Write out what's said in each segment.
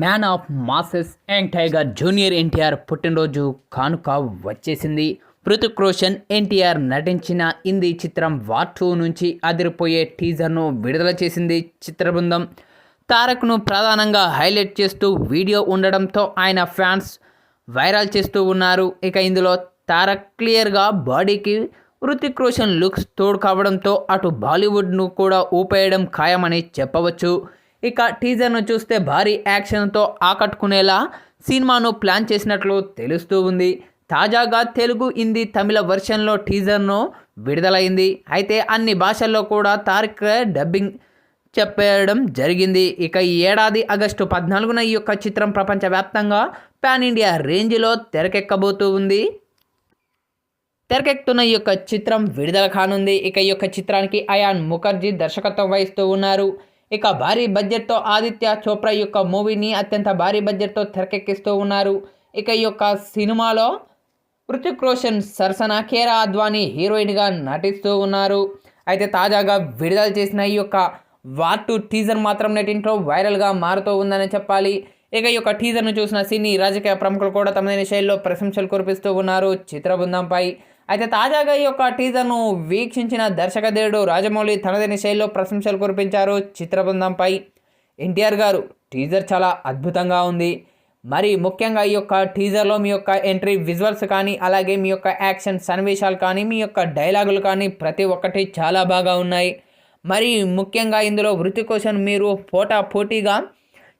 Man of masses and tiger junior NTR పుట్టినరోజు కానుక వచ్చేసింది. పృథుక్ రోషన్ ఎన్టీఆర్ నటించిన హిందీ చిత్రం వార్ టూ నుంచి అదిరిపోయే టీజర్ను విడుదల చేసింది చిత్ర బృందం తారక్ను ప్రధానంగా హైలైట్ చేస్తూ వీడియో ఉండడంతో ఆయన ఫ్యాన్స్ వైరల్ చేస్తూ ఉన్నారు. ఇక ఇందులో తారక్ క్లియర్గా బాడీకి హృతిక్ రోషన్ లుక్స్ తోడు కావడంతో అటు బాలీవుడ్ను కూడా ఊపేయడం ఖాయమని చెప్పవచ్చు. ఇక టీజర్ను చూస్తే భారీ యాక్షన్తో ఆకట్టుకునేలా సినిమాను ప్లాన్ చేసినట్లు తెలుస్తూ ఉంది. తాజాగా తెలుగు హిందీ తమిళ వెర్షన్లో టీజర్ను విడుదలైంది. అయితే అన్ని భాషల్లో కూడా తారక్ డబ్బింగ్ చెప్పేయడం జరిగింది. ఇక ఈ ఏడాది ఆగస్టు పద్నాలుగున ఈ యొక్క చిత్రం ప్రపంచవ్యాప్తంగా పాన్ ఇండియా రేంజ్లో తెరకెక్కబోతూ ఉంది. తెరకెక్కుతున్న ఈ యొక్క చిత్రం విడుదల కానుంది. ఇక ఈ యొక్క చిత్రానికి అయాన్ ముఖర్జీ దర్శకత్వం వహిస్తూ ఉన్నారు. ఇక భారీ బడ్జెట్తో ఆదిత్య చోప్రా యొక్క మూవీని అత్యంత భారీ బడ్జెట్తో తెరకెక్కిస్తూ ఉన్నారు. ఇక ఈ యొక్క సినిమాలో హృతిక్ రోషన్ సరసన కేరా అద్వానీ హీరోయిన్గా నటిస్తూ ఉన్నారు. అయితే తాజాగా విడుదల చేసిన ఈ యొక్క వార్ టూ టీజర్ మాత్రం నెటింట్లో వైరల్గా మారుతూ ఉందని చెప్పాలి. ఇక ఈ యొక్క టీజర్ను చూసిన సినీ రాజకీయ ప్రముఖులు కూడా తమదైన శైలిలో ప్రశంసలు కురిపిస్తూ ఉన్నారు. చిత్ర బృందంపై అయితే తాజాగా ఈ యొక్క టీజర్ను వీక్షించిన దర్శకదేవుడు రాజమౌళి తనదైన శైలిలో ప్రశంసలు కురిపించారు. చిత్ర బృందంపై ఎన్టీఆర్ గారు టీజర్ చాలా అద్భుతంగా ఉంది. మరి ముఖ్యంగా ఈ యొక్క టీజర్లో మీ యొక్క ఎంట్రీ విజువల్స్ కానీ అలాగే మీ యొక్క యాక్షన్ సన్నివేశాలు కానీ మీ యొక్క డైలాగులు కానీ ప్రతి ఒక్కటి చాలా బాగా ఉన్నాయి. మరి ముఖ్యంగా ఇందులో వృత్తి కోసం మీరు పోటా పోటీగా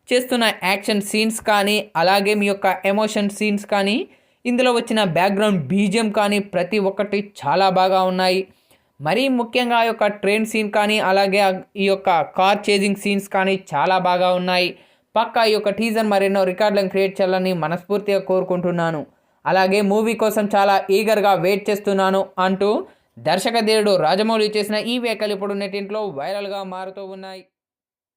చేస్తున్న యాక్షన్ సీన్స్ కానీ అలాగే మీ యొక్క ఎమోషన్ సీన్స్ కానీ ఇందులో వచ్చిన బ్యాక్గ్రౌండ్ బీజియం కానీ ప్రతి ఒక్కటి చాలా బాగా ఉన్నాయి. మరీ ముఖ్యంగా ఆ యొక్క ట్రైన్ సీన్ కానీ అలాగే ఈ యొక్క కార్ చేజింగ్ సీన్స్ కానీ చాలా బాగా ఉన్నాయి. పక్క ఈ యొక్క టీజర్ మరెన్నో రికార్డులను క్రియేట్ చేయాలని మనస్ఫూర్తిగా కోరుకుంటున్నాను. అలాగే మూవీ కోసం చాలా ఈగర్గా వెయిట్ చేస్తున్నాను అంటూ దర్శకదేవుడు రాజమౌళి చేసిన ఈ వేకలు ఇప్పుడు నెట్టింట్లో వైరల్గా మారుతూ ఉన్నాయి.